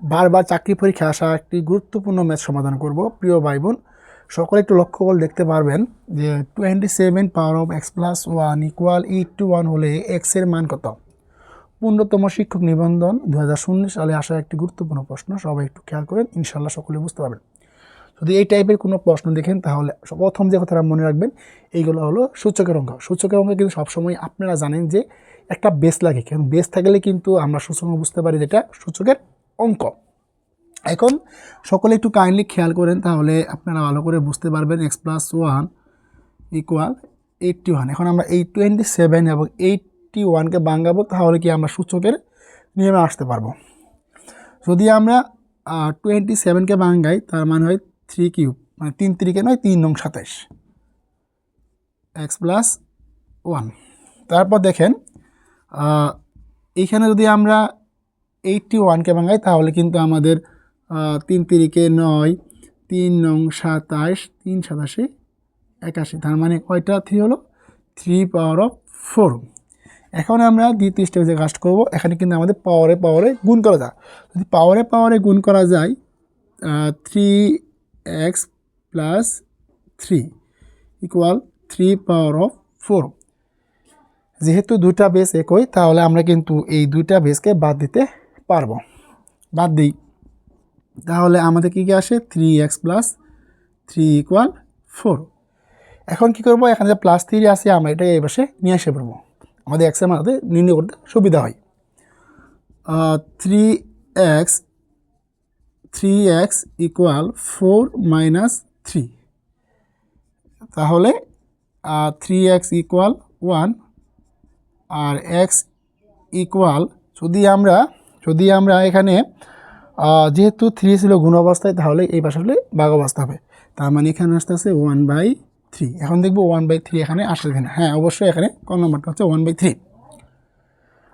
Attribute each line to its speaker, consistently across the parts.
Speaker 1: বারবার চাকরি পরীক্ষা আসা একটি গুরুত্বপূর্ণ ম্যাচ সমাধান করব। প্রিয় ভাই বোন সকলে একটু লক্ষ্য করে দেখতে পারবেন যে twenty seven power of x plus one equal eighty one হলে এক্সের মান কত? পূর্ণতম শিক্ষক নিবন্ধন দু সালে আসা একটি গুরুত্বপূর্ণ প্রশ্ন, সবাই একটু খেয়াল করেন ইনশাল্লাহ সকলে বুঝতে পারবেন। যদি এই টাইপের কোনো প্রশ্ন দেখেন, তাহলে প্রথম যে কথাটা মনে রাখবেন, এইগুলো হলো সূচকের অঙ্ক। সূচকের অঙ্ক কিন্তু সবসময় আপনারা জানেন যে একটা বেস লাগে। কারণ বেস থাকলে কিন্তু আমরা সূচক বুঝতে পারি যেটা সূচকের অঙ্ক। এখন সকলে একটু কাইন্ডলি খেয়াল করেন, তাহলে আপনারা ভালো করে বুঝতে পারবেন। X plus one equal eighty one এখন আমরা এই টোয়েন্টি সেভেন এবং এইটটি ওয়ানকে বাঙ্গাবো তাহলে কি আমরা সূচকের নিয়মে আসতে পারব। যদি আমরা টোয়েন্টি সেভেনকে বাঙ্গাই তার মানে হয় থ্রি কিউব মানে তিন তিরিকে নয়, তিন নং সাতাইশ। এক্স প্লাস ওয়ান তারপর দেখেন এইখানে যদি আমরা এইটটি ওয়ানকে ভাঙাই তাহলে কিন্তু আমাদের তিন তিরিকে নয়, তিন নং সাতাশ, তিন সাতাশে একাশি, তার মানে কয়টা? থ্রি হলো থ্রি পাওয়ার অফ ফোর এখন আমরা দ্বিতীয় স্টেপে যে কাজ করব, এখানে কিন্তু আমাদের পাওয়ারে পাওয়ারে গুণ করা যায়। যদি পাওয়ারে পাওয়ারে গুণ করা যায় three x plus three equal three power of four যেহেতু দুটা বেস একই, তাহলে আমরা কিন্তু এই দুইটা বেসকে বাদ দিতে পারব। বাদ দিই। তাহলে আমাদের কী কী আসে? Three x plus three equal four এখন কী করব? এখানে যে প্লাস থ্রি আছে, আমরা এটা এই পাশে নিয়ে আসে পড়ব। আমাদের এক্সের মাঝে নির্ণয় করতে সুবিধা হয়। Three x three x equal four minus three তাহলে থ্রি এক্স ইকুয়াল ওয়ান আর এক্স ইকুয়াল যদি আমরা যদি আমরা এখানে যেহেতু থ্রি ছিল গুণ অবস্থায়, তাহলে এই পাশে হলে বাঘ অবস্থা হবে। তার মানে এখানে আসতে আছে ওয়ান বাই থ্রি এখন দেখব ওয়ান বাই থ্রি এখানে আসবে কিনা। হ্যাঁ অবশ্যই এখানে কোন নম্বরটা হচ্ছে ওয়ান বাই থ্রি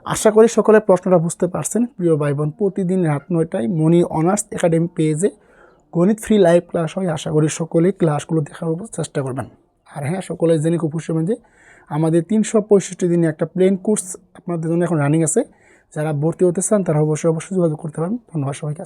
Speaker 1: আশা করি সকলে প্রশ্নটা বুঝতে পারছেন। প্রিয় ভাই বোন প্রতিদিন রাত নয়টায় মনি অনার্স একাডেমি পেজে গণিত ফ্রি লাইভ ক্লাস হয়। আশা করি সকলে ক্লাসগুলো দেখার চেষ্টা করবেন। আর হ্যাঁ সকলে জেনে খুব খুশি হবেন যে আমাদের তিনশো পঁয়ষট্টি দিনে একটা প্লেন কোর্স আপনাদের জন্য এখন রানিং আছে। যারা ভর্তি হতে চান তারা অবশ্যই অবশ্যই যোগাযোগ করতে পারেন। ধন্যবাদ সবাইকে।